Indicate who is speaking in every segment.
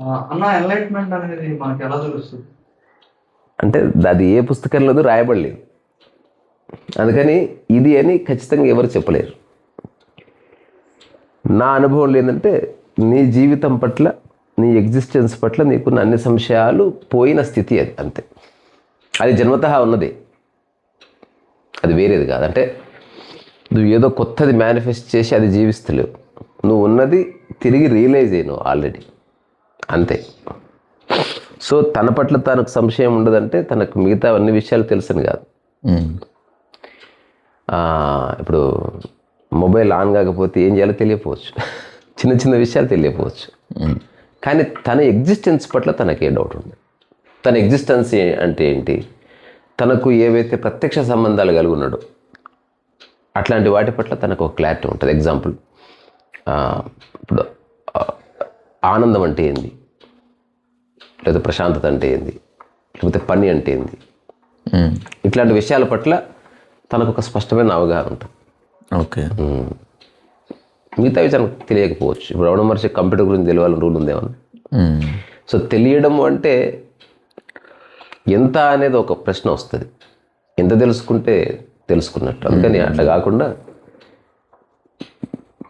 Speaker 1: అన్న ఎన్లైట్మెంట్ అనేది మనకి ఎలా తెలుస్తుంది?
Speaker 2: అంటే అది ఏ పుస్తకంలోనూ రాయబడలేదు. అందుకని ఇది అని ఖచ్చితంగా ఎవరు చెప్పలేరు. నా అనుభవం ఏంటంటే నీ జీవితం పట్ల నీ ఎగ్జిస్టెన్స్ పట్ల నీకున్న అన్ని సంశయాలు పోయిన స్థితి అది అంతే. అది జన్మతహా ఉన్నది. అది వేరేది కాదు. అంటే నువ్వు ఏదో కొత్తది మేనిఫెస్ట్ చేసి అది జీవిస్తలేవు. నువ్వు ఉన్నది తిరిగి రియలైజ్ అయ్యావు ఆల్రెడీ అంతే. సో తన పట్ల తనకు సంశయం ఉండదంటే తనకు మిగతా అన్ని విషయాలు తెలుసని కాదు. ఇప్పుడు మొబైల్ ఆన్ కాకపోతే ఏం చేయాలో తెలియకపోవచ్చు. చిన్న చిన్న విషయాలు తెలియకపోవచ్చు. కానీ తన ఎగ్జిస్టెన్స్ పట్ల తనకి ఏ డౌట్ ఉంది తన ఎగ్జిస్టెన్స్ అంటే ఏంటి? తనకు ఏవైతే ప్రత్యక్ష సంబంధాలు కలిగి ఉన్నాడో అట్లాంటి వాటి పట్ల తనకు ఒక క్లారిటీ ఉంటుంది. ఎగ్జాంపుల్ ఇప్పుడు ఆనందం అంటే ఏంది? లేదా ప్రశాంతత అంటే ఏంది? లేకపోతే పని అంటే ఏంది. ఇట్లాంటి విషయాల పట్ల తనకు ఒక స్పష్టమైన అవగాహన ఉంటుంది.
Speaker 3: ఓకే.
Speaker 2: మిగతా విషయాలు తెలియకపోవచ్చు. ఇప్పుడు రమణ మహర్షి కంప్యూటర్ గురించి తెలియాలని రూల్ ఉందేమన్నా
Speaker 3: ఉమ్.
Speaker 2: సో తెలియడం అంటే ఎంత అనేది ఒక ప్రశ్న వస్తుంది. ఎంత తెలుసుకుంటే తెలుసుకున్నట్టు. అందుకని అట్లా కాకుండా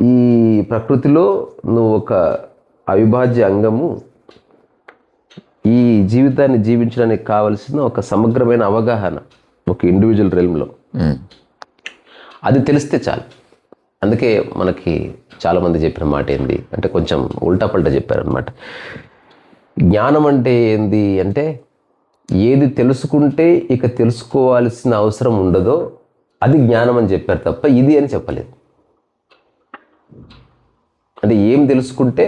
Speaker 2: ఈ ప్రకృతిలో నువ్వు ఒక అవిభాజ్య అంగము ఈ జీవితాన్ని జీవించడానికి కావలసిన ఒక సమగ్రమైన అవగాహన ఒక ఇండివిజువల్ రెల్మ్లో. అది తెలిస్తే చాలు. అందుకే మనకి చాలామంది చెప్పిన మాట ఏంది? అంటే కొంచెం ఉల్టా పల్టా చెప్పారనమాట జ్ఞానం అంటే ఏంది అంటే ఏది తెలుసుకుంటే ఇక తెలుసుకోవాల్సిన అవసరం ఉండదో అది జ్ఞానం అని చెప్పారు తప్ప ఇది అని చెప్పలేదు. అంటే ఏం తెలుసుకుంటే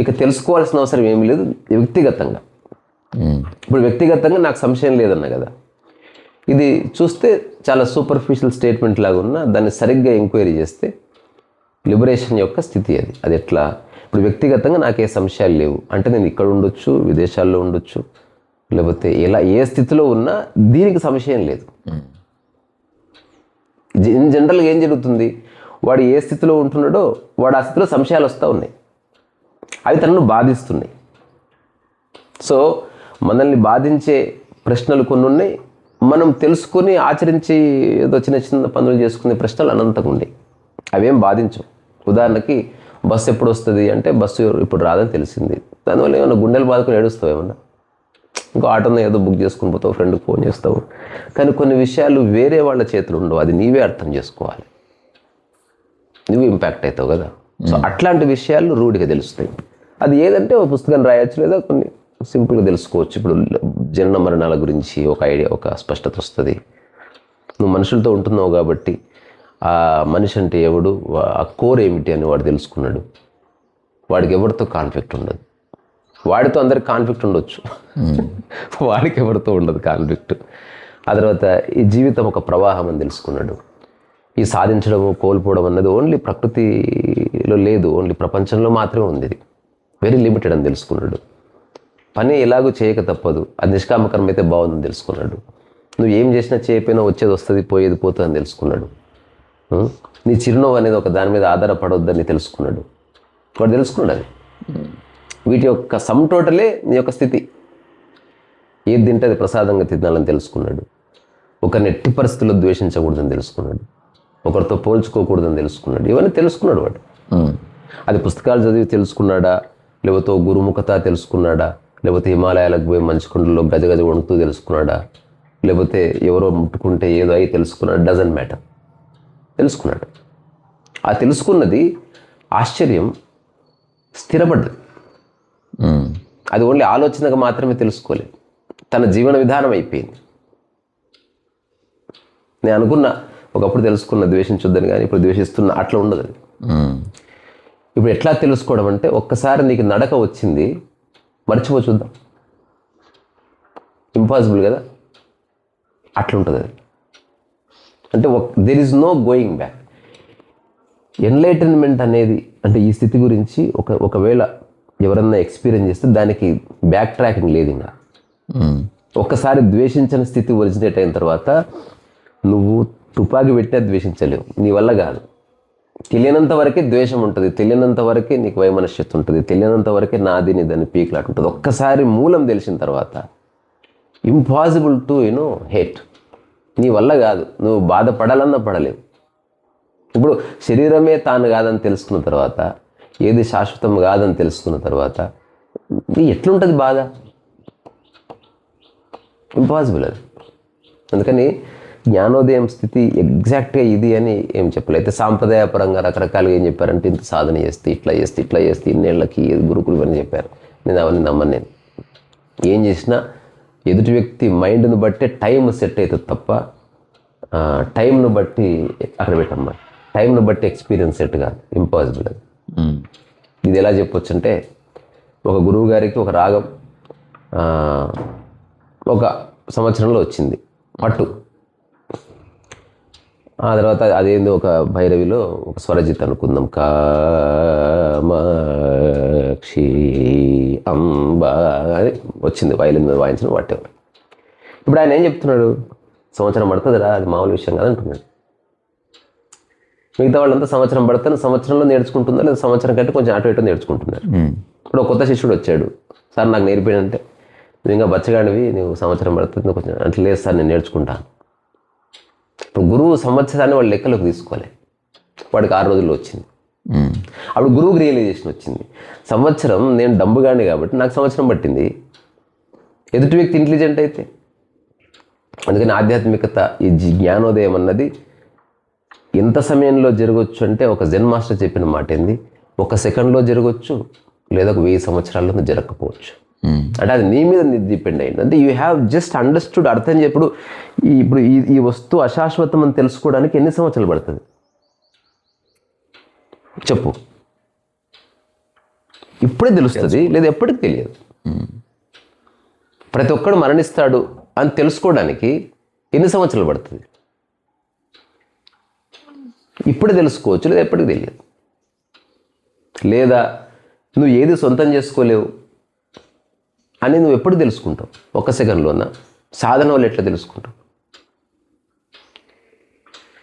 Speaker 2: ఇక తెలుసుకోవాల్సిన అవసరం ఏమీ లేదు వ్యక్తిగతంగా. ఇప్పుడు వ్యక్తిగతంగా నాకు సంశయం లేదన్న కదా. ఇది చూస్తే చాలా సూపర్ఫిషియల్ స్టేట్మెంట్ లాగా ఉన్న దాన్ని సరిగ్గా ఎంక్వైరీ చేస్తే లిబరేషన్ యొక్క స్థితి అది. అది ఎట్లా? ఇప్పుడు వ్యక్తిగతంగా నాకే సంశయాలు లేవు. అంటే నేను ఇక్కడ ఉండొచ్చు విదేశాల్లో ఉండొచ్చు లేకపోతే ఎలా ఏ స్థితిలో ఉన్నా దీనికి సంశయం లేదు. ఇన్ జనరల్గా ఏం జరుగుతుంది? వాడు ఏ స్థితిలో ఉంటున్నాడో వాడు ఆ స్థితిలో సంశయాలు వస్తూ ఉన్నాయి. అవి తనను బాధిస్తున్నాయి. సో మనల్ని బాధించే ప్రశ్నలు కొన్ని ఉన్నాయి. మనం తెలుసుకొని ఆచరించి ఏదో చిన్న చిన్న పనులు చేసుకునే ప్రశ్నలు అనంతంగా ఉన్నాయి అవేం బాధించవు. ఉదాహరణకి బస్సు ఎప్పుడు వస్తుంది అంటే బస్సు ఇప్పుడు రాదని తెలిసింది. దానివల్ల ఏమైనా గుండెలు బాదుకొని ఏడుస్తావు ఏమన్నా? ఇంకో ఆటోలో ఏదో బుక్ చేసుకుని పోతావు ఫ్రెండ్కి ఫోన్ చేస్తావు. కానీ కొన్ని విషయాలు వేరే వాళ్ళ చేతులు ఉండవు. అది నీవే అర్థం చేసుకోవాలి. నువ్వు ఇంపాక్ట్ అవుతావు కదా. సో అట్లాంటి విషయాలు రూఢిగా తెలుస్తాయి. అది ఏదంటే ఒక పుస్తకం రాయొచ్చు లేదా కొన్ని సింపుల్గా తెలుసుకోవచ్చు. ఇప్పుడు జనన మరణాల గురించి ఒక ఐడియా ఒక స్పష్టత వస్తుంది. నువ్వు మనుషులతో ఉంటున్నావు కాబట్టి ఆ మనిషి అంటే ఎవడు? ఆ కోర్ ఏమిటి అని వాడు తెలుసుకున్నాడు. వాడికి ఎవరితో కాన్ఫ్లిక్ట్ ఉండదు. వాడితో అందరికి కాన్ఫ్లిక్ట్ ఉండొచ్చు. వాడికి ఎవరితో ఉండదు కాన్ఫ్లిక్ట్. ఆ తర్వాత ఈ జీవితం ఒక ప్రవాహం అని తెలుసుకున్నాడు. ఈ సాధించడము కోల్పోవడం అన్నది ఓన్లీ ప్రకృతిలో లేదు ఓన్లీ ప్రపంచంలో మాత్రమే ఉంది ఇది. వెరీ లిమిటెడ్ అని తెలుసుకున్నాడు. పని ఎలాగో చేయక తప్పదు. అది నిష్కామకరం అయితే బాగుందని తెలుసుకున్నాడు. నువ్వు ఏం చేసినా చేయకపోయినా వచ్చేది వస్తుంది పోయేది పోతుంది అని తెలుసుకున్నాడు? నీ చిరునవ్వు అనేది ఒక దాని మీద ఆధారపడవద్దని తెలుసుకున్నాడు. వాడు తెలుసుకున్నాడు అది. వీటి యొక్క సమ్ టోటలే నీ యొక్క స్థితి. ఏది తింటే అది ప్రసాదంగా తినాలని తెలుసుకున్నాడు. ఒకరిని ఎట్టి పరిస్థితుల్లో ద్వేషించకూడదని తెలుసుకున్నాడు. ఒకరితో పోల్చుకోకూడదని తెలుసుకున్నాడు. ఇవన్నీ తెలుసుకున్నాడు వాడు. అది పుస్తకాలు చదివి తెలుసుకున్నాడా? లేకపోతే గురుముఖత తెలుసుకున్నాడా? లేకపోతే హిమాలయాలకు పోయి మంచు కొండల్లో గజ గజ వణుకుతూ తెలుసుకున్నాడా? లేకపోతే ఎవరో ముట్టుకుంటే ఏదో అయి తెలుసుకున్నాడు? డజంట్ మ్యాటర్ తెలుసుకున్నాడు. ఆ తెలుసుకున్నది ఆశ్చర్యం స్థిరపడ్డది. అది ఓన్లీ ఆలోచనగా మాత్రమే తెలుసుకోలేదు. తన జీవన విధానం అయిపోయింది. నేను అనుకున్న ఒకప్పుడు తెలుసుకున్న ద్వేషించొద్దని కానీ ఇప్పుడు ద్వేషిస్తున్న అట్లా ఉండదు అది. ఇప్పుడు ఎట్లా తెలుసుకోవడం అంటే ఒక్కసారి నీకు నడక వచ్చింది మర్చిపో చూద్దాం. ఇంపాసిబుల్ కదా? అట్లా ఉంటుంది అది. అంటే there is no going back enlightenment అనేది అంటే ఈ స్థితి గురించి ఒక ఒకవేళ ఎవరన్నా ఎక్స్పీరియన్స్ చేస్తే దానికి బ్యాక్ ట్రాకింగ్ లేదు ఇంకా.
Speaker 3: ఉమ్.
Speaker 2: ఒక్కసారి ద్వేషించిన స్థితి ఒరిజినేట్ అయిన తర్వాత నువ్వు తుపాకి పెట్టినా ద్వేషించలేవు. నీ వల్ల కాదు. తెలియనంత వరకే ద్వేషం ఉంటుంది. తెలియనంత వరకే నీకు వైమనశ్యత ఉంటుంది. తెలియనంత వరకే నాది నీదని పీకులాట ఉంటుంది. ఒక్కసారి మూలం తెలిసిన తర్వాత ఇంపాసిబుల్ టు యూనో హేట్ నీ వల్ల కాదు. నువ్వు బాధపడాలన్నా పడలేవు. ఇప్పుడు శరీరమే తాను కాదని తెలుసుకున్న తర్వాత ఏది శాశ్వతం కాదని తెలుసుకున్న తర్వాత ఎట్లుంటుంది బాధ? ఇంపాసిబుల్ అది. అందుకని జ్ఞానోదయం స్థితి ఎగ్జాక్ట్గా ఇది అని ఏం చెప్పలేదు. అయితే సాంప్రదాయపరంగా రకరకాలుగా ఏం చెప్పారంటే ఇంత సాధన చేస్తే ఇట్లా చేస్తే ఇట్లా చేస్తే ఇన్నేళ్ళకి గురుకులు అని చెప్పారు. నేను అవన్నీ నమ్మను నేను. ఏం చేసినా ఎదుటి వ్యక్తి మైండ్ని బట్టే టైం సెట్ అవుతుంది తప్ప టైంను బట్టి అక్కడ పెట్టమ్మా. టైంను బట్టి ఎక్స్పీరియన్స్ సెట్ కాదు. ఇంపాసిబుల్ అది. ఇది ఎలా చెప్పొచ్చు అంటే ఒక గురువు గారికి ఒక రాగం ఒక సంవత్సరంలో వచ్చింది. పట్టు. ఆ తర్వాత అదేంది ఒక భైరవిలో ఒక స్వరజిత్ అనుకుందాం. కామాక్షి అంబ అని వచ్చింది వైలిన్ మీద వాయించిన వాటెవర్ ఇప్పుడు ఆయన ఏం చెప్తున్నాడు? సంవత్సరం పడుతుందిరా అది మామూలు విషయం కాదు అంటున్నాడు. మిగతా వాళ్ళంతా సంవత్సరం పడుతుంది సంవత్సరంలో నేర్చుకుంటుందా లేదా సంవత్సరం కంటే కొంచెం అటు ఇటు నేర్చుకుంటున్నారు? ఇప్పుడు ఒక కొత్త శిష్యుడు వచ్చాడు. సార్ నాకు నేర్పాడంటే నువ్వు ఇంకా బచ్చగాడివి నువ్వు సంవత్సరం పడుతుంది కొంచెం అట్లా లేదు సార్ నేను నేర్చుకుంటాను. ఇప్పుడు గురువు సంవత్సరాన్ని వాళ్ళు లెక్కలోకి తీసుకోవాలి వాడికి ఆరు రోజుల్లో వచ్చింది. అప్పుడు గురువుకి రియలైజేషన్ వచ్చింది. సంవత్సరం నేను డంబుగాని కాబట్టి నాకు సంవత్సరం పట్టింది. ఎదుటి వ్యక్తి ఇంటెలిజెంట్ అయితే అందుకని ఆధ్యాత్మికత ఈ జి- జ్ఞానోదయం అన్నది ఎంత సమయంలో జరగవచ్చు అంటే ఒక జెన్ మాస్టర్ చెప్పిన మాట ఏంది? ఒక సెకండ్లో జరగవచ్చు లేదా ఒక వెయ్యి సంవత్సరాల్లో జరగకపోవచ్చు. అంటే అది నీ మీద డిపెండ్ అయింది. అంటే యూ హ్యావ్ జస్ట్ అండర్స్టూడ్ అర్థం చెప్పుడు ఈ ఇప్పుడు ఈ ఈ వస్తువు అశాశ్వతం అని తెలుసుకోవడానికి ఎన్ని సంవత్సరాలు పడుతుంది? చెప్పు. ఇప్పుడే తెలుస్తుంది లేదా ఎప్పటికి తెలియదు. ప్రతి ఒక్కడు మరణిస్తాడు అని తెలుసుకోవడానికి ఎన్ని సంవత్సరాలు పడుతుంది? ఇప్పుడే తెలుసుకోవచ్చు లేదా ఎప్పటికి తెలియదు. లేదా నువ్వు ఏది సొంతం చేసుకోలేవు? అని నువ్వు ఎప్పుడు తెలుసుకుంటావు? ఒక్క సెకండ్లోనా? సాధన వల్ల ఎట్లా తెలుసుకుంటావు?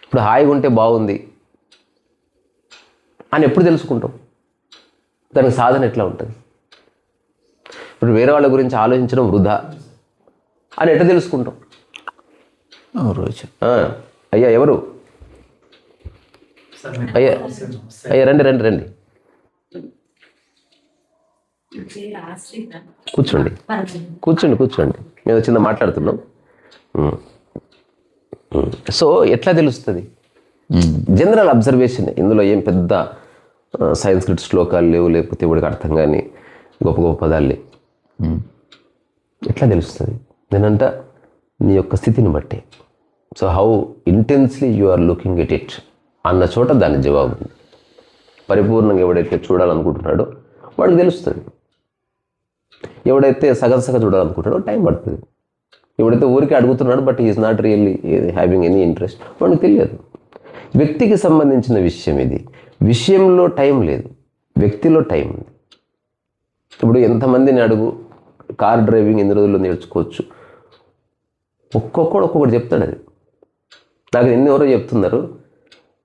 Speaker 2: ఇప్పుడు హాయిగా ఉంటే బాగుంది అని ఎప్పుడు తెలుసుకుంటావు? దానికి సాధన ఎట్లా ఉంటుంది? ఇప్పుడు వేరే వాళ్ళ గురించి ఆలోచించడం వృధా అని ఎట్లా తెలుసుకుంటాం అయ్యా ఎవరు? అయ్యా అయ్యా రండి రండి రండి. కూర్చోండి. కూర్చోండి కూర్చోండి. మేము చిన్న మాట్లాడుతున్నాం. సో ఎట్లా తెలుస్తుంది? జనరల్ అబ్జర్వేషన్ ఇందులో ఏం పెద్ద సైన్స్క్రిట్ శ్లోకాలు లేవు లేకపోతే ఇవిడికి అర్థం కానీ గొప్ప గొప్ప పదాలు లేవు. ఎట్లా తెలుస్తుంది? నేనంట నీ యొక్క స్థితిని బట్టి. So how intensely you are looking at it అన్న చోట దాని జవాబు ఉంది. పరిపూర్ణంగా ఎవడైతే చూడాలనుకుంటున్నాడో వాడికి తెలుస్తుంది. ఎవడైతే సగం సగం చూడాలనుకుంటాడో టైం పడుతుంది. ఎవడైతే ఊరికే అడుగుతున్నాడు but is not really having any interest వాడికి తెలియదు. వ్యక్తికి సంబంధించిన విషయం ఇది. విషయంలో టైం లేదు. వ్యక్తిలో టైం ఉంది. ఇప్పుడు ఎంతమందిని అడుగు కార్ డ్రైవింగ్ ఎన్ని రోజుల్లో నేర్చుకోవచ్చు? ఒక్కొక్కడు ఒక్కొక్కటి చెప్తాడు అది. నాకు ఎన్ని ఎవరో చెప్తున్నారు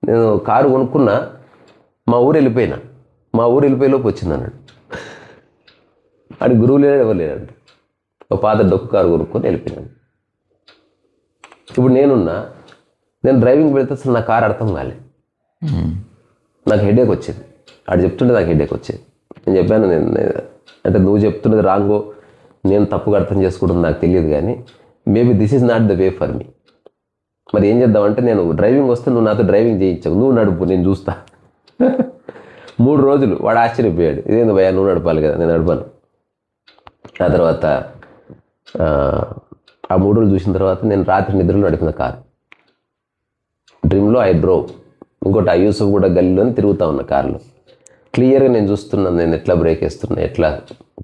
Speaker 2: నేను కారు కొనుక్కున్నా మా ఊరు వెళ్ళిపోయినా మా ఊరు వెళ్ళిపోయేలోపు వచ్చింది అన్నాడు. అది గురువు లేడు ఎవరు లేడంట ఒక పాత డొక్కు కారు కొనుక్కొని వెళ్ళిపోయినాను ఇప్పుడు నేనున్నా నేను డ్రైవింగ్ పెడితే అసలు నా కారు అర్థం కాలే. నాకు హెడేక్ వచ్చేది. ఆడు చెప్తుంటే నాకు హెడేక్ వచ్చేది. నేను చెప్పాను నేను అంటే నువ్వు చెప్తున్నది రాంగో నేను తప్పుగా అర్థం చేసుకుంటుంది నాకు తెలియదు కానీ maybe this is not the way for me మరి ఏం చేద్దామంటే నేను డ్రైవింగ్ వస్తే నువ్వు నాతో డ్రైవింగ్ చేయించావు నువ్వు నడుపు నేను చూస్తా. మూడు రోజులు వాడు ఆశ్చర్యపోయాడు. ఇదేంది భయ్యా నువ్వు నడపాలి కదా నేను నడపాను. ఆ తర్వాత ఆ, మూడు రోజులు చూసిన తర్వాత నేను రాత్రి నిద్రలో నడిపిన కారు. డ్రీమ్లో ఐ డ్రో ఇంకోటి ఆ యూసఫ్ కూడా గల్లీలోనే తిరుగుతా ఉన్న కార్లో. క్లియర్గా నేను చూస్తున్నాను నేను ఎట్లా బ్రేక్ వేస్తున్నా ఎట్లా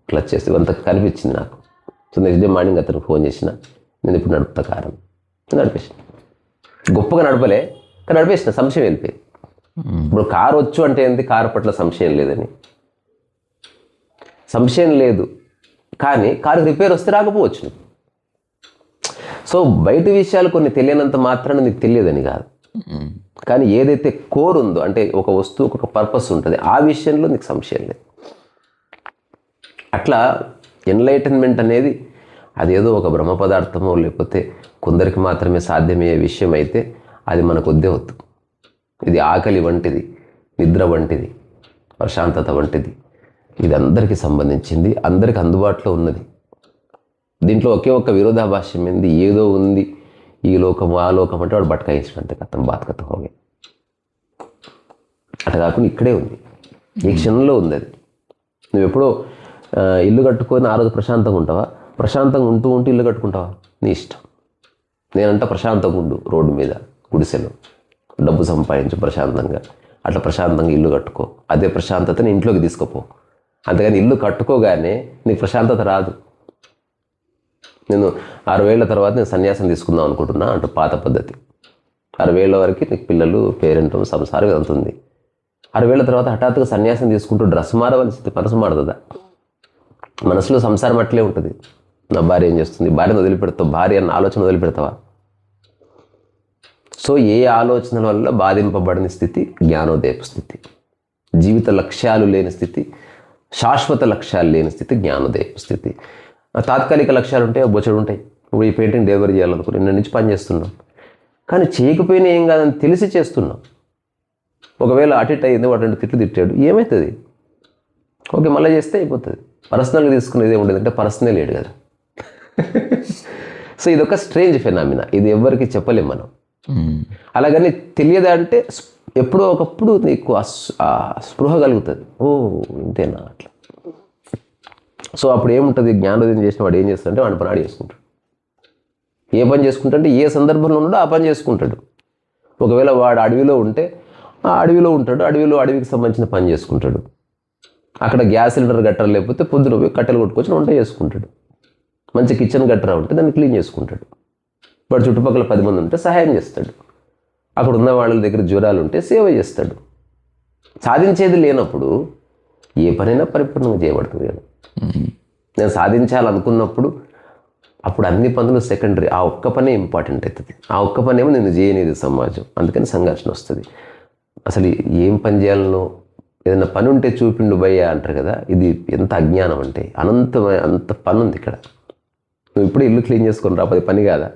Speaker 2: క్లచ్ చేస్తే అంత కనిపించింది నాకు. సో నెక్స్ట్ డే మార్నింగ్ అతనికి ఫోన్ చేసిన నేను ఇప్పుడు నడుపుతా కారు. నడిపేసిన. గొప్పగా నడపలే కానీ నడిపేసిన సంశయం వెళ్ళిపోయింది ఇప్పుడు కారు వచ్చు అంటే ఏంటి కారు పట్ల సంశయం లేదని. సంశయం లేదు. కానీ కారు రిపేర్ వస్తే రాకపోవచ్చు. సో బయట విషయాలు కొన్ని తెలియనంత మాత్రాన నీకు తెలియదని కాదు. కానీ ఏదైతే కోర్ ఉందో అంటే ఒక వస్తువుకు ఒక పర్పస్ ఉంటుంది ఆ విషయంలో నీకు సంశయం లేదు. అట్లా ఎన్లైటన్మెంట్ అనేది అదేదో ఒక బ్రహ్మ పదార్థమో లేకపోతే కొందరికి మాత్రమే సాధ్యమయ్యే విషయం అయితే అది మనకు వద్దే వద్దు. ఇది ఆకలి వంటిది నిద్ర వంటిది ప్రశాంతత వంటిది. ఇది అందరికీ సంబంధించింది అందరికి అందుబాటులో ఉన్నది. దీంట్లో ఒకే ఒక్క విరోధాభాష్యం ఏంది? ఏదో ఉంది ఈ లోకం ఆ లోకం అంటే వాడు బట్కాయించినంత కథం బాతకత హోగే అట్లా కాకుండా ఇక్కడే ఉంది. ఈ క్షణంలో ఉంది అది. నువ్వు ఎప్పుడో ఇల్లు కట్టుకొని ఆ రోజు ప్రశాంతంగా ఉంటావా? ప్రశాంతంగా ఉంటూ ఉంటూ ఇల్లు కట్టుకుంటావా? నీ ఇష్టం. నేనంట ప్రశాంతంగా ఉండు రోడ్డు మీద గుడిసెలో. డబ్బు సంపాదించు ప్రశాంతంగా. అట్లా ప్రశాంతంగా ఇల్లు కట్టుకో. అదే ప్రశాంతతని ఇంట్లోకి తీసుకుపో. అంతేగాని ఇల్లు కట్టుకోగానే నీకు ప్రశాంతత రాదు. నేను అరవేళ్ళ తర్వాత నేను సన్యాసం తీసుకుందాం అనుకుంటున్నా అంటూ పాత పద్ధతి. అరవేళ్ళ వరకు నీకు పిల్లలు పేరెంట్ సంసారం వెళ్తుంది. ఉంది అరవేళ్ళ తర్వాత హఠాత్తుగా సన్యాసం తీసుకుంటూ డ్రెస్ మారవలసింది మనసు మారుతుందా మనసులో సంసారం అట్లే ఉంటుంది. నా భార్య ఏం చేస్తుంది? భార్యను వదిలిపెడతావు? భార్య అన్న ఆలోచన వదిలిపెడతావా? సో ఏ ఆలోచనల వల్ల బాధింపబడిన స్థితి? జ్ఞానోదయపు స్థితి. జీవిత లక్ష్యాలు లేని స్థితి. శాశ్వత లక్ష్యాలు లేని స్థితి జ్ఞానోదయపు స్థితి. తాత్కాలిక లక్ష్యాలు ఉంటాయి బొచ్చడు ఉంటాయి. ఇప్పుడు ఈ పెయింటింగ్ డెలివరీ చేయాలనుకుని నిన్న నుంచి పని చేస్తున్నాం. కానీ చేయకపోయినా ఏం కాదని తెలిసి చేస్తున్నాం. ఒకవేళ అటు అయ్యింది అయింది వాటి తిట్లు తిట్టాడు ఏమవుతుంది ఓకే మళ్ళీ చేస్తే అయిపోతుంది. పర్సనల్గా తీసుకునేది ఏముండదు అంటే పర్సనల్ లేడు కదా. సో ఇది ఒక స్ట్రేంజ్ ఫెనామినా ఇది ఎవరికి చెప్పలేం మనం. అలాగని తెలియదా అంటే ఎప్పుడో ఒకప్పుడు నీకు ఆ స్పృహ కలుగుతుంది. ఓ ఇంతేనా అట్లా? సో అప్పుడు ఏముంటుంది? జ్ఞానోదయం చేసిన వాడు ఏం చేస్తాడంటే వాడి పని చేసుకుంటాడు. ఏ పని చేసుకుంటాడంటే ఏ సందర్భంలో ఉన్నాడో ఆ పని చేసుకుంటాడు. ఒకవేళ వాడు అడవిలో ఉంటే ఆ అడవిలో ఉంటాడు. అడవిలో అడవికి సంబంధించిన పని చేసుకుంటాడు. అక్కడ గ్యాస్ సిలిండర్ గట్టర లేకపోతే పొద్దున పోయి కట్టెలు కొట్టుకొచ్చి వంట చేసుకుంటాడు. మంచి కిచెన్ గట్రా ఉంటే దాన్ని క్లీన్ చేసుకుంటాడు. వాడు చుట్టుపక్కల పది మంది ఉంటే సహాయం చేస్తాడు. అక్కడ ఉన్న వాళ్ళ దగ్గర జ్వరాలు ఉంటే సేవ చేస్తాడు. సాధించేది లేనప్పుడు ఏ పనైనా పరిపూర్ణంగా చేయబడుతుంది కదా. నేను సాధించాలనుకున్నప్పుడు అప్పుడు అన్ని పనులు సెకండరీ. ఆ ఒక్క పనే ఇంపార్టెంట్ అవుతుంది. ఆ ఒక్క పనేమో నేను చేయనేది సమాజం. అందుకని సంఘర్షణ వస్తుంది. అసలు ఏం పని చేయాలనో ఏదైనా పని ఉంటే చూపిండు భయ్యా అంటారు కదా. ఇది ఎంత అజ్ఞానం అంటే అనంతమైన అంత పని ఉంది ఇక్కడ. నువ్వు ఇప్పుడు ఇల్లు క్లీన్ చేసుకుని రా పది పని కాదా?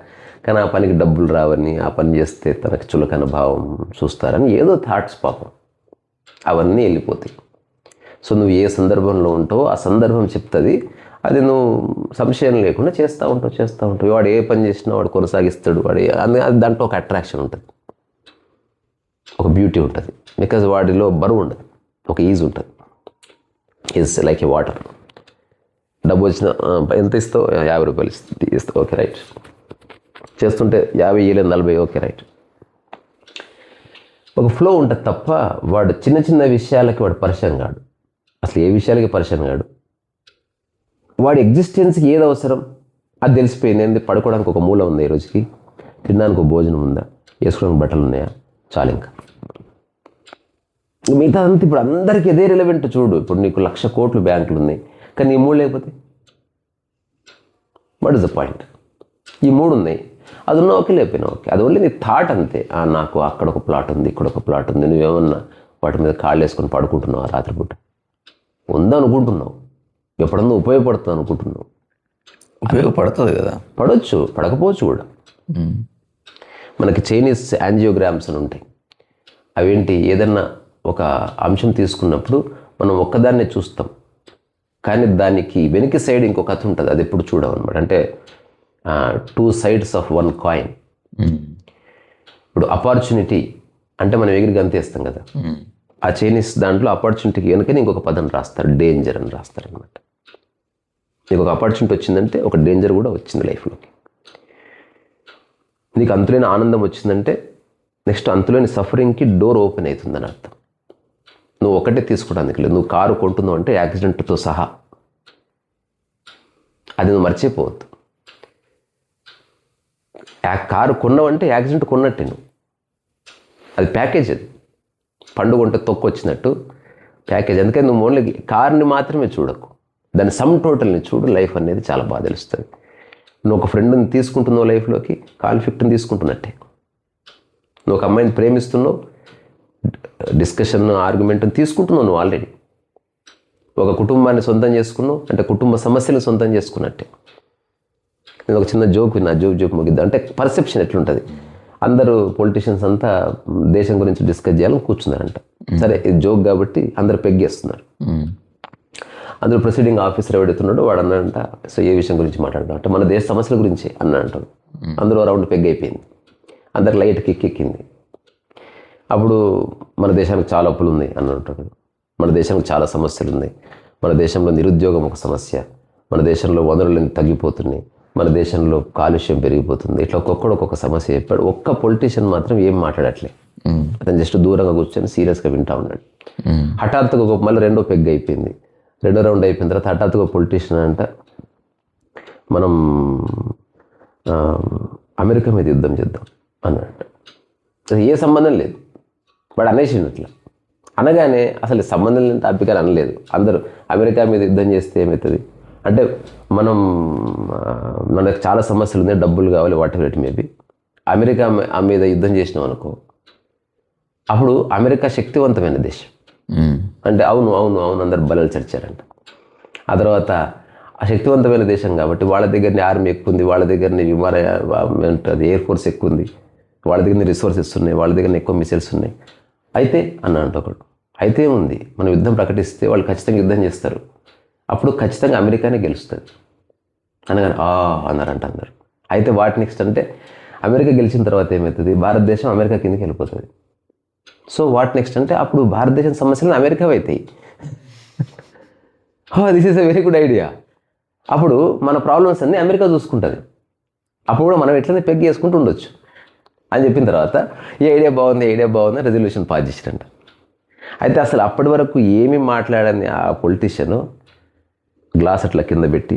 Speaker 2: కానీ ఆ పనికి డబ్బులు రావని ఆ పని చేస్తే తనకు చులకన భావం చూస్తారని ఏదో థాట్స్ పాపం. అవన్నీ వెళ్ళిపోతాయి. సో నువ్వు ఏ సందర్భంలో ఉంటావో ఆ సందర్భం చెప్తుంది. అది నువ్వు సంశయం లేకుండా చేస్తూ ఉంటావు చేస్తూ ఉంటావు. వాడు ఏ పని చేసినా వాడు కొనసాగిస్తాడు. వాడు అది దాంట్లో ఒక అట్రాక్షన్ ఉంటుంది. ఒక బ్యూటీ ఉంటుంది. బికాజ్ వాడిలో బరువు ఉండదు. ఒక ఈజ్ ఉంటుంది. ఈజ్ లైక్ ఏ వాటర్ డబ్బు వచ్చిన ఎంత ఇస్తావు? యాభై రూపాయలు ఇస్తా- ఓకే రైట్ చేస్తుంటే యాభై ఇయ్యలేదు నలభై ఓకే రైట్. ఒక ఫ్లో ఉంటుంది తప్ప వాడు చిన్న చిన్న విషయాలకి వాడు పరిచయం కాడు. అసలు ఏ విషయాలకి పరిచయం కాడు? వాడి ఎగ్జిస్టెన్స్కి ఏది అవసరం? అది తెలిసిపోయింది. ఏంది? పడుకోవడానికి ఒక మూల ఉంది ఈ రోజుకి? తినడానికి ఒక భోజనం ఉందా? వేసుకోవడానికి బట్టలు ఉన్నాయా? చాలు ఇంకా. మిగతా అంతా ఇప్పుడు అందరికీ ఎదే రిలవెంట్ చూడు. ఇప్పుడు నీకు లక్ష కోట్లు బ్యాంకులు ఉన్నాయి. కానీ ఈ మూడు లేకపోతే? వాట్ ఇస్ ద పాయింట్ ఈ మూడు ఉన్నాయి. అది ఉన్నా ఓకే లేకపోయినా ఓకే అది ఓన్లీ నీ థాట్ అంతే. నాకు అక్కడ ఒక ప్లాట్ ఉంది ఇక్కడ ఒక ప్లాట్ ఉంది. నువ్వేమన్నా వాటి మీద కాళ్ళు వేసుకొని పడుకుంటున్నావు ఆ రాత్రిపూట? ఉందనుకుంటున్నావు. ఎప్పుడన్నా ఉపయోగపడుతుంది అనుకుంటున్నావు
Speaker 3: ఉపయోగపడుతుంది కదా.
Speaker 2: పడవచ్చు పడకపోవచ్చు కూడా. మనకి చైనీస్ యాంజియోగ్రామ్స్ అని ఉంటాయి. అవేంటి ఏదన్నా ఒక అంశం తీసుకున్నప్పుడు మనం ఒక్కదాన్నే చూస్తాం. కానీ దానికి వెనక సైడ్ ఇంకో కథ ఉంటుంది. అది ఎప్పుడు చూడమన్నమాట. అంటే two sides of one coin ఇప్పుడు అపార్చునిటీ అంటే మనం ఎగిరి గంతేస్తాం కదా. ఆ చైనీస్ దాంట్లో ఆపర్చునిటీకి వెనుకనే ఇంకొక పదం రాస్తారు డేంజర్ అని రాస్తారు అనమాట నీకు ఒక ఆపర్చునిటీ వచ్చిందంటే ఒక డేంజర్ కూడా వచ్చింది లైఫ్లోకి నీకు అంతులేని ఆనందం వచ్చిందంటే నెక్స్ట్ అంతులేని సఫరింగ్కి డోర్ ఓపెన్ అవుతుందని అర్థం. నువ్వు ఒకటే తీసుకోవడానికి లేదు. నువ్వు కారు కొంటున్నావు అంటే యాక్సిడెంట్తో సహా. అది నువ్వు మర్చిపోవద్దు. కారు కొన్నావంటే యాక్సిడెంట్ కొన్నట్టే నువ్వు. అది ప్యాకేజ్ అది. పండుగ ఉంటే తొక్కు వచ్చినట్టు ప్యాకేజ్. అందుకని నువ్వు ఓన్లీ కార్ని మాత్రమే చూడకు. దాని సమ్ టోటల్ని చూడు లైఫ్ అనేది చాలా బాగా తెలుస్తుంది. నువ్వు ఒక ఫ్రెండ్ని తీసుకుంటున్నావు లైఫ్లోకి కాన్ఫ్లిక్ట్ని తీసుకుంటున్నట్టే. నువ్వు ఒక అమ్మాయిని ప్రేమిస్తున్నావు డిస్కషన్ ఆర్గ్యుమెంట్ని తీసుకుంటున్నావు నువ్వు ఆల్రెడీ ఒక కుటుంబాన్ని సొంతం చేసుకున్నావు అంటే కుటుంబ సమస్యలు సొంతం చేసుకున్నట్టే. నేను ఒక చిన్న జోక్ విన్నా జోక్ జోక్ ముగిద్దాం? అంటే పర్సెప్షన్ ఎట్లుంటుంది? అందరూ పొలిటీషియన్స్ అంతా దేశం గురించి డిస్కస్ చేయాలని కూర్చున్నారంట. సరే ఇది జోక్ కాబట్టి అందరు పెగ్గేస్తున్నారు. అందులో ప్రొసీడింగ్ ఆఫీసర్ ఎవడెత్తున్నాడో వాడు అన్నాడంట సో ఏ విషయం గురించి మాట్లాడడం అంటే మన దేశ సమస్యల గురించి అన్నాడంట. అందులో రౌండ్ పెగ్ అయిపోయింది అందరికి లైట్ కిక్ ఎక్కింది అప్పుడు మన దేశానికి చాలా అప్పులు ఉన్నాయి అని అంటాడు మన దేశానికి చాలా సమస్యలు ఉన్నాయి. మన దేశంలో నిరుద్యోగం ఒక సమస్య. మన దేశంలో వనరులు తగ్గిపోతున్నాయి. మన దేశంలో కాలుష్యం పెరిగిపోతుంది. ఇట్లా ఒక్కొక్కడు ఒక్కొక్క సమస్య చెప్పాడు. ఒక్క పొలిటీషియన్ మాత్రం ఏం మాట్లాడట్లే. అతను జస్ట్ దూరంగా కూర్చొని సీరియస్గా వింటా ఉన్నాడు. హఠాత్తుగా ఒక మళ్ళీ రెండో పెగ్ అయిపోయింది. రెండో రౌండ్ అయిపోయిన తర్వాత హఠాత్తుగా పొలిటీషియన్ అంట మనం అమెరికా మీద యుద్ధం చేద్దాం అన్నట్టు ఏ సంబంధం లేదు. వాడు అనేసిండు అట్లా. అనగానే అసలు సంబంధం లేని టాపిక్ అని అనలేదు. అందరూ అమెరికా మీద యుద్ధం చేస్తే ఏమవుతుంది? అంటే మనం మనకు చాలా సమస్యలు ఉన్నాయి డబ్బులు కావాలి వాటి రేట్ మేబీ అమెరికా మీ- ఆ మీద యుద్ధం చేసినాం అనుకో. అప్పుడు అమెరికా శక్తివంతమైన దేశం.
Speaker 3: అంటే
Speaker 2: అవును అవును అవును అందరు బలలు చర్చారంట. ఆ తర్వాత ఆ శక్తివంతమైన దేశం కాబట్టి వాళ్ళ దగ్గరని ఆర్మీ ఎక్కువ ఉంది వాళ్ళ దగ్గరని విమాన ఎయిర్ ఫోర్స్ ఎక్కువ ఉంది వాళ్ళ దగ్గర రిసోర్సెస్ ఉన్నాయి వాళ్ళ దగ్గర ఎక్కువ మిసైల్స్ ఉన్నాయి. అయితే అన్న అంట ఒకడు అయితే ఉంది మనం యుద్ధం ప్రకటిస్తే వాళ్ళు ఖచ్చితంగా యుద్ధం చేస్తారు. అప్పుడు ఖచ్చితంగా అమెరికానే గెలుస్తుంది. అనగానే ఆ అన్నారంట అందరు. అయితే వాట్ నెక్స్ట్ అంటే అమెరికా గెలిచిన తర్వాత ఏమవుతుంది భారతదేశం అమెరికా కిందకి వెళ్ళిపోతుంది. సో వాట్ నెక్స్ట్ అంటే అప్పుడు భారతదేశం సమస్యలు అమెరికా అవుతాయి this is a very good idea అప్పుడు మన ప్రాబ్లమ్స్ అన్నీ అమెరికా చూసుకుంటుంది. అప్పుడు కూడా మనం ఎట్లనే పెగ్ చేసుకుంటూ ఉండొచ్చు. అని చెప్పిన తర్వాత ఈ ఐడియా బాగుంది ఐడియా బాగుంది రెజల్యూషన్ పాస్ చేసిరంట అయితే అసలు అప్పటి వరకు ఏమి మాట్లాడని ఆ పొలిటీషియను గ్లాస్ అట్లా కింద పెట్టి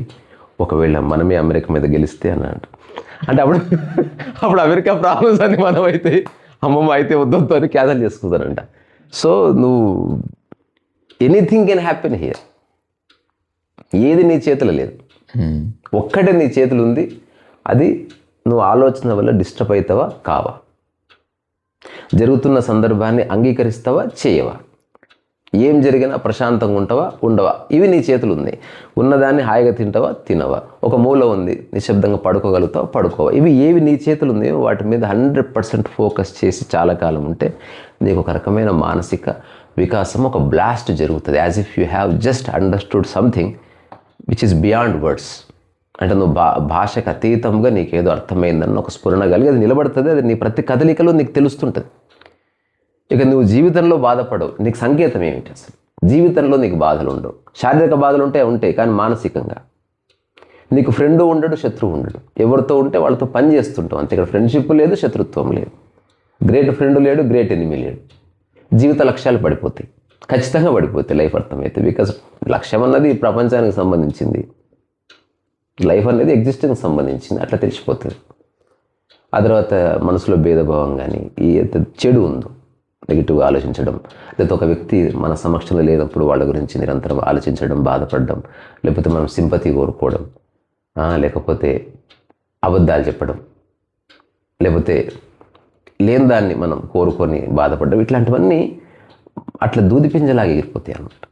Speaker 2: ఒకవేళ మనమే అమెరికా మీద గెలిస్తే అన్నాడు అంటే. అప్పుడు అప్పుడు అమెరికా ప్రాబ్లమ్స్ అన్ని మనం అయితే అమ్మమ్మ అయితే వద్దొద్దు అని క్యాన్సల్ చేసుకుంటారంట. సో నువ్వు ఎనీథింగ్ కెన్ హ్యాపెన్ హియర్ ఏది నీ చేతిలో లేదు.
Speaker 3: ఉమ్.
Speaker 2: ఒక్కటే నీ చేతులు ఉంది. అది నువ్వు ఆలోచన వల్ల డిస్టర్బ్ అవుతావా కావా. జరుగుతున్న సందర్భాన్ని అంగీకరిస్తావా చేయవా. ఏం జరిగినా ప్రశాంతంగా ఉంటావా? ఉండవా? ఇవి నీ చేతులు ఉంది ఉన్నదాన్ని హాయిగా తింటావా? తినవా. ఒక మూల ఉంది. నిశ్శబ్దంగా పడుకోగలుగుతావా? పడుకోవా. ఇవి ఏవి నీ చేతులు ఉంది వాటి మీద హండ్రెడ్ పర్సెంట్ ఫోకస్ చేసి చాలా కాలం ఉంటే నీకు ఒక రకమైన మానసిక వికాసం ఒక బ్లాస్ట్ జరుగుతుంది. As if you have just understood something which is beyond words అంటే నువ్వు భా భాషకు అతీతంగా నీకు ఏదో అర్థమైందన్న ఒక స్ఫురణ కలిగి అది నిలబడుతుంది. అది నీ ప్రతి కదలికలో నీకు తెలుస్తుంటుంది. ఇక నువ్వు జీవితంలో బాధపడవు. నీకు సంకేతం ఏమిటి అసలు? జీవితంలో నీకు బాధలు ఉండవు. శారీరక బాధలు ఉంటే ఉంటాయి కానీ మానసికంగా. నీకు ఫ్రెండ్ ఉండడు శత్రువు ఉండడు. ఎవరితో ఉంటే వాళ్ళతో పని చేస్తుంటావు అంతే. ఇక్కడ ఫ్రెండ్షిప్ లేదు శత్రుత్వం లేదు. గ్రేట్ ఫ్రెండ్ లేడు గ్రేట్ ఎనిమి లేడు. జీవిత లక్ష్యాలు పడిపోతాయి. ఖచ్చితంగా పడిపోతాయి లైఫ్ అర్థమైతే. బికాస్ లక్ష్యం అన్నది ప్రపంచానికి సంబంధించింది. లైఫ్ అనేది ఎగ్జిస్టెన్స్ సంబంధించింది. అట్లా తెలిసిపోతుంది. ఆ తర్వాత మనసులో భేదభావం కానీ ఈ చెడు ఉందో. నెగిటివ్గా ఆలోచించడం లేకపోతే ఒక వ్యక్తి మన సమక్షంలో లేనప్పుడు వాళ్ళ గురించి నిరంతరం ఆలోచించడం బాధపడడం లేకపోతే మనం సింపతి కోరుకోవడం లేకపోతే అబద్ధాలు చెప్పడం లేకపోతే లేని దాన్ని మనం కోరుకొని బాధపడడం ఇట్లాంటివన్నీ అట్లా దూదిపింజలాగా ఎగిరిపోతాయి అన్నమాట.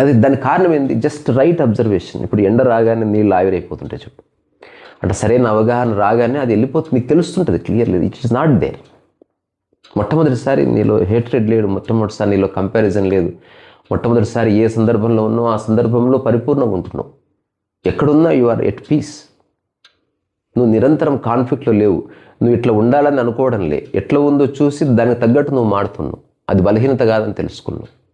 Speaker 2: అది దాని కారణం ఏంటి జస్ట్ రైట్ అబ్జర్వేషన్. ఇప్పుడు ఎండ రాగానే నీళ్ళు ఆవిరైపోతుంటాయి చెప్పు. అంటే సరైన అవగాహన రాగానే అది వెళ్ళిపోతుంది. నీకు తెలుస్తుంటుంది clearly it is not there. మొట్టమొదటిసారి నీలో హేట్రెడ్ లేడు మొట్టమొదటిసారి నీలో కంపారిజన్ లేదు. మొట్టమొదటిసారి ఏ సందర్భంలో ఉన్నావు ఆ సందర్భంలో పరిపూర్ణంగా ఉంటున్నావు. ఎక్కడున్నా యు ఆర్ ఎట్ పీస్ నువ్వు నిరంతరం కాన్ఫ్లిక్ట్లో లేవు. నువ్వు ఇట్లా ఉండాలని అనుకోవడం లే. ఎట్లా ఉందో చూసి దానికి తగ్గట్టు నువ్వు మాడుతున్నావు. అది బలహీనత కాదని తెలుసుకున్నావు.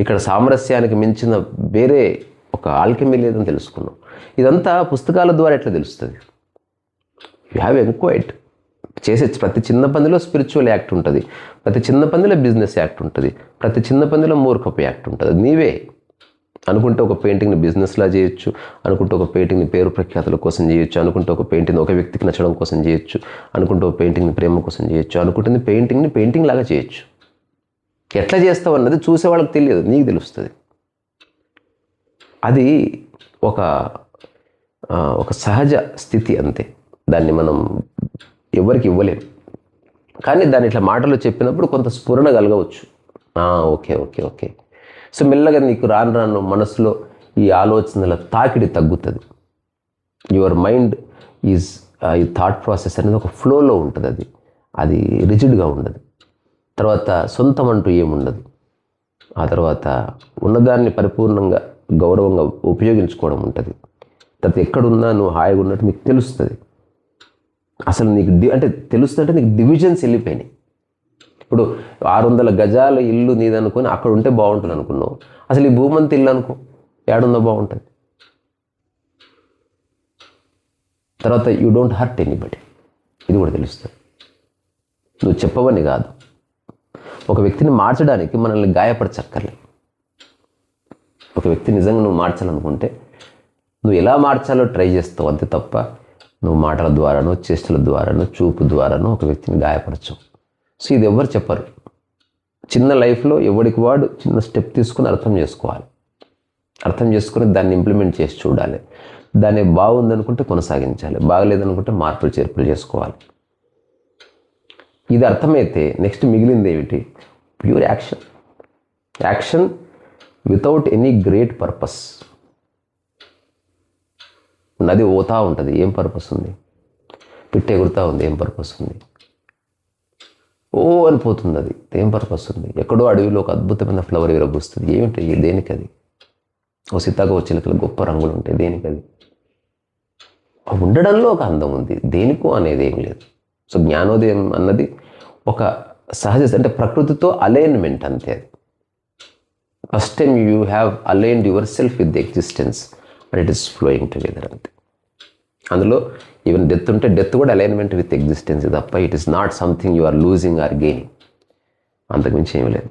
Speaker 2: ఇక్కడ సామరస్యానికి మించిన వేరే ఒక ఆల్కెమీ లేదని తెలుసుకున్నావు. ఇదంతా పుస్తకాల ద్వారా ఎట్లా తెలుస్తుంది? యూ హ్యావ్ ఎంక్వైర్డ్ చేసే ప్రతి చిన్న పనిలో స్పిరిచువల్ యాక్ట్ ఉంటుంది. ప్రతి చిన్న పనిలో బిజినెస్ యాక్ట్ ఉంటుంది. ప్రతి చిన్న పనిలో మూర్ఖపు యాక్ట్ ఉంటుంది. నీవే అనుకుంటే ఒక పెయింటింగ్ని బిజినెస్లా చేయొచ్చు. అనుకుంటే ఒక పెయింటింగ్ని పేరు ప్రఖ్యాతుల కోసం చేయొచ్చు. అనుకుంటే ఒక పెయింటింగ్ ఒక వ్యక్తికి నచ్చడం కోసం చేయొచ్చు. అనుకుంటే ఒక పెయింటింగ్ని ప్రేమ కోసం చేయొచ్చు. అనుకుంటుంది పెయింటింగ్ని పెయింటింగ్ లాగా చేయొచ్చు. ఎట్లా చేస్తావు అన్నది చూసే వాళ్ళకి తెలియదు. నీకు తెలుస్తుంది. అది ఒక ఒక సహజ స్థితి అంతే. దాన్ని మనం ఎవరికి ఇవ్వలేం కానీ దాన్ని ఇట్లా మాటలు చెప్పినప్పుడు కొంత స్ఫురణ కలగవచ్చు. Okay okay okay. సో మెల్లగా నీకు రాను రాను మనసులో ఈ ఆలోచనల తాకిడి తగ్గుతుంది. యువర్ మైండ్ ఈజ్ ఈ థాట్ ప్రాసెస్ అనేది ఒక ఫ్లోలో ఉంటుంది అది. అది రిజిడ్గా ఉండదు. తర్వాత సొంతం అంటూ ఏముండదు. ఆ తర్వాత ఉన్నదాన్ని పరిపూర్ణంగా గౌరవంగా ఉపయోగించుకోవడం ఉంటుంది. తర్వాత ఎక్కడున్నా నువ్వు హాయిగా ఉన్నట్టు మీకు తెలుస్తుంది. అసలు నీకు డి అంటే తెలుస్తుందంటే నీకు డివిజన్స్ వెళ్ళిపోయినాయి. ఇప్పుడు ఆరు వందల గజాల ఇల్లు నీదనుకొని అక్కడ ఉంటే బాగుంటుంది అనుకున్నావు. అసలు ఈ భూమంతి ఇల్లు అనుకో ఏడుందో బాగుంటుంది. తర్వాత యూ డోంట్ హర్ట్ ఎనీబడి ఇది కూడా తెలుస్తుంది. నువ్వు చెప్పవని కాదు. ఒక వ్యక్తిని మార్చడానికి మనల్ని గాయపడచక్కర్లేదు ఒక వ్యక్తి నిజంగా నువ్వు మార్చాలనుకుంటే నువ్వు ఎలా మార్చాలో ట్రై చేస్తావు అంతే తప్ప నువ్వు మాటల ద్వారానో చేష్టల ద్వారానో చూపు ద్వారానో ఒక వ్యక్తిని గాయపరచవు సో ఇది ఎవరు చెప్పరు. చిన్న లైఫ్లో ఎవడికి వాడు చిన్న స్టెప్ తీసుకుని అర్థం చేసుకోవాలి. అర్థం చేసుకుని దాన్ని ఇంప్లిమెంట్ చేసి చూడాలి. దాన్ని బాగుందనుకుంటే కొనసాగించాలి. బాగలేదనుకుంటే మార్పులు చేర్పులు చేసుకోవాలి. ఇది అర్థమైతే నెక్స్ట్ మిగిలింది ఏమిటి? Pure action action without any great purpose నది పోతా ఉంటుంది. ఏం పర్పస్ ఉంది? పిట్ట ఎగురుతా ఉంది. ఏం పర్పస్ ఉంది? ఓ అనిపోతుంది అది. ఏం పర్పస్ ఉంది? ఎక్కడో అడవిలో ఒక అద్భుతమైన ఫ్లవర్ విరబూస్తుంది. ఏమిటి? దేనికి అది? ఓ సీతాకోక చిలుకలు గొప్ప రంగులు ఉంటాయి. దేనికి అది? ఉండడంలో ఒక అందం ఉంది. దేనికో అనేది ఏం లేదు. సో జ్ఞానోదయం అన్నది ఒక సహజ అంటే ప్రకృతితో అలైన్మెంట్ అంతే అది. First time you have aligned yourself with the existence and it is flowing together అంతే అందులో ఈవెన్ డెత్ ఉంటే డెత్ కూడా అలైన్మెంట్ విత్ ఎగ్జిస్టెన్స్ తప్ప it is not something you are losing or gaining అంతకుమించి ఏమీ లేదు.